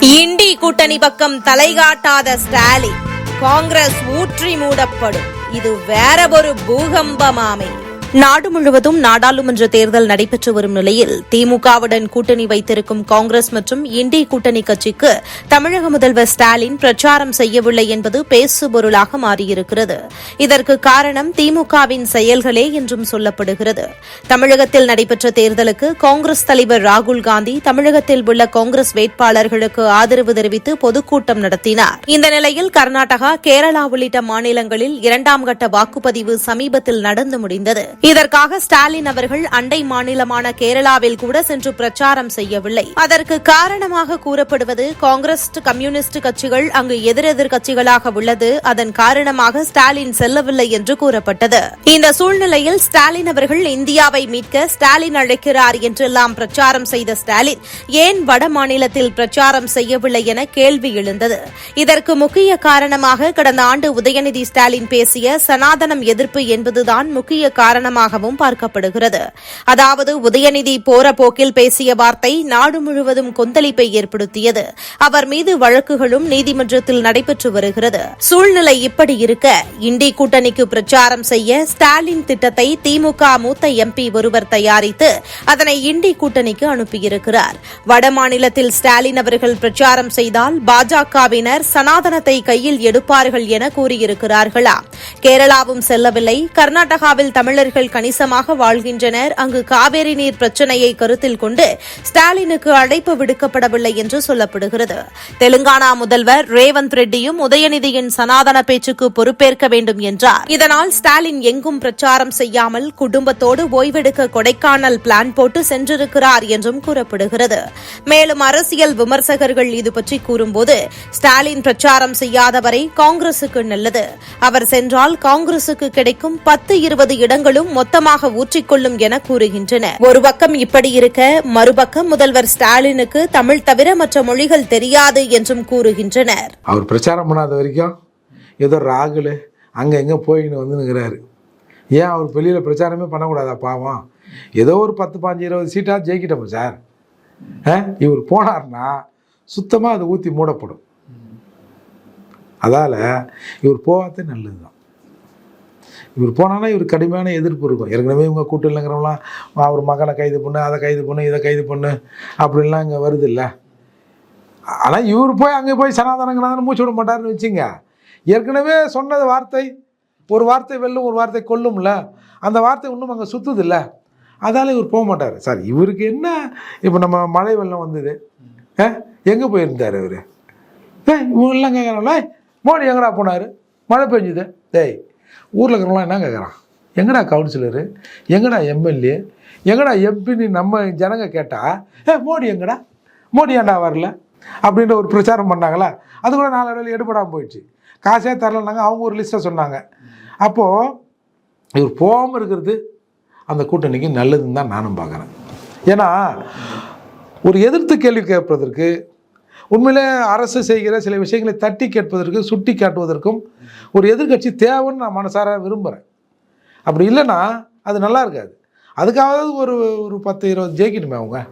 Indie கூட்டணி பக்கம் தலைகாட்டாத ஸ்டாலின். காங்கிரஸ் ஊற்றி மூடப்படும். இது வேற ஒரு பூகம்பமாமே. நாடு முழுவதும் நாடாளுமன்ற தேர்தல் நடைபெற்று வரும் நிலையில் திமுகவுடன் கூட்டணி வைத்திருக்கும் காங்கிரஸ் மற்றும் இண்டி கூட்டணி கட்சிக்கு தமிழக முதல்வர் ஸ்டாலின் பிரச்சாரம் செய்யவில்லை என்பது பேசுபொருளாக மாறியிருக்கிறது. இதற்கு காரணம் திமுகவின் செயல்களே என்றும் சொல்லப்படுகிறது. தமிழகத்தில் நடைபெற்ற தேர்தலுக்கு காங்கிரஸ் தலைவர் ராகுல் காந்தி தமிழகத்தில் உள்ள காங்கிரஸ் வேட்பாளர்களுக்கு ஆதரவு தெரிவித்து பொதுக்கூட்டம் நடத்தினார். இந்த நிலையில் கர்நாடகா கேரளா உள்ளிட்ட மாநிலங்களில் இரண்டாம் கட்ட வாக்குப்பதிவு சமீபத்தில் நடந்து முடிந்தது. இதற்காக ஸ்டாலின் அவர்கள் அண்டை மாநிலமான கேரளாவில் கூட சென்று பிரச்சாரம் செய்யவில்லை. அதற்கு காரணமாக கூறப்படுவது காங்கிரஸ் கம்யூனிஸ்ட் கட்சிகள் அங்கு எதிரெதிர் கட்சிகளாக உள்ளது. அதன் காரணமாக ஸ்டாலின் செல்லவில்லை என்று கூறப்பட்டது. இந்த சூழ்நிலையில் ஸ்டாலின் அவர்கள் இந்தியாவை மீட்க ஸ்டாலின் அழைக்கிறார் என்றெல்லாம் பிரச்சாரம் செய்த ஸ்டாலின் ஏன் வட மாநிலத்தில் பிரச்சாரம் செய்யவில்லை என கேள்வி எழுந்தது. இதற்கு முக்கிய காரணமாக கடந்த ஆண்டு உதயநிதி ஸ்டாலின் பேசிய சனாதனம் எதிர்ப்பு என்பதுதான் முக்கிய காரணம் காரணமாகவும் பார்க்கப்படுகிறது. அதாவது உதயநிதி போற போக்கில் பேசிய வார்த்தை நாடு முழுவதும் கொந்தளிப்பை ஏற்படுத்தியது. அவர் மீது வழக்குகளும் நீதிமன்றத்தில் நடைபெற்று வருகிறது. சூழ்நிலை இப்படி இருக்க இண்டி கூட்டணிக்கு பிரச்சாரம் செய்ய ஸ்டாலின் திட்டத்தை திமுக மூத்த எம்பி ஒருவர் தயாரித்து அதனை இண்டி கூட்டணிக்கு அனுப்பியிருக்கிறார். வடமாநிலத்தில் ஸ்டாலின் அவர்கள் பிரச்சாரம் செய்தால் பாஜகவினர் சனாதனத்தை கையில் எடுப்பார்கள் என கூறியிருக்கிறார்களா? கேரளாவும் செல்லவில்லை. கர்நாடகாவில் தமிழர்கள் கணிசமாக வாழ்கின்றனர். அங்கு காவேரி நீர் பிரச்சினையை கருத்தில் கொண்டு ஸ்டாலினுக்கு அழைப்பு விடுக்கப்படவில்லை என்று சொல்லப்படுகிறது. தெலுங்கானா முதல்வர் ரேவந்த் ரெட்டியும் உதயநிதியின் சனாதன பேச்சுக்கு பொறுப்பேற்க வேண்டும் என்றார். இதனால் ஸ்டாலின் எங்கும் பிரச்சாரம் செய்யாமல் குடும்பத்தோடு ஓய்வெடுக்க கொடைக்கானல் பிளான் போட்டு சென்றிருக்கிறார் என்றும் கூறப்படுகிறது. மேலும் அரசியல் விமர்சகர்கள் இதுபற்றி கூறும்போது ஸ்டாலின் பிரச்சாரம் செய்யாதவரை காங்கிரசுக்கு நல்லது. அவர் சென்றால் காங்கிரசுக்கு கிடைக்கும் பத்து இருபது இடங்களும் மொத்தமாக ஊற்றிக்கொள்ளும் என கூறுகின்றனர் ஒரு பக்கம் இப்படி இருக்க மறுபக்கம் முதல்வர் ஸ்டாலினுக்கு தமிழ் தவிர மற்ற மொழிகள் தெரியாது என்றும் கூறுகின்றனர். அவர் பிரச்சாரம் பண்ணாத வரைக்கும் ஏதோ ராகுல் அங்கே எங்கே போயின்னு வந்துங்கிறாரு ஏன் அவர் வெளியில் பிரச்சாரமே பண்ணக்கூடாதா பாவம்? ஏதோ ஒரு பத்து பாஞ்சு இருபது சீட்டாக ஜெயிக்கிட்டோம் சார். இவர் போனார்னா சுத்தமாக அது ஊற்றி மூடப்படும். அதால் இவர் போகாதே நல்லது தான் இவர் போனாலும் இவர் கடுமையான எதிர்ப்பு இருக்கும். ஏற்கனவே இவங்க இல்லைங்கிறவங்களாம் அவர் மகனை கைது பண்ணு அதை கைது பண்ணு இதை கைது பண்ணு அப்படின்லாம் இங்கே வருது இல்லை. ஆனால் இவர் போய் அங்கே போய் சனாதனங்கிறாங்க மூச்சு விட மாட்டாருன்னு வச்சுங்க. ஏற்கனவே சொன்னது வார்த்தை ஒரு வார்த்தை வெல்லும் ஒரு வார்த்தை கொல்லும்ல அந்த வார்த்தை இன்னும் அங்கே சுற்றுது இல்லை. அதால் இவர் போக மாட்டார். சார் இவருக்கு என்ன? இப்போ நம்ம மழை வெள்ளம் வந்தது. ஏ எங்கே போயிருந்தார் இவர் ஏ இவங்கெல்லாம் கேட்குறாங்களா மோடி எங்கடா போனார்? மழை பெஞ்சுது. டேய் ஊரில் இருக்கிறவங்களாம் என்ன கேட்குறான் எங்கடா கவுன்சிலரு எங்கடா எம்எல்ஏ எங்கடா எம்பின்னு நம்ம ஜனங்க கேட்டால் ஏ மோடி எங்கடா? மோடி ஏண்டா வரல? அப்படின்ற ஒரு பிரச்சாரம் பண்ணாங்களா? அது கூட நாலு எடுபடாமல் போயிடுச்சு. காசே தரலனாங்க அவங்க ஒரு லிஸ்ட்டை சொன்னாங்க. அப்போது இவர் போகாமல் இருக்கிறது அந்த கூட்டணிக்கு நல்லதுன்னு தான் நானும் பார்க்குறேன் ஏன்னா ஒரு எதிர்த்து கேள்வி கேட்பதற்கு உண்மையிலே அரசு செய்கிற சில விஷயங்களை தட்டி கேட்பதற்கு சுட்டி காட்டுவதற்கும் ஒரு எதிர்க்கட்சி தேவைன்னு நான் மனசார விரும்புகிறேன் அப்படி இல்லைன்னா அது நல்லா இருக்காது. அதுக்காவது ஒரு ஒரு பத்து இருபது ஜெயிக்கணுமே அவங்க.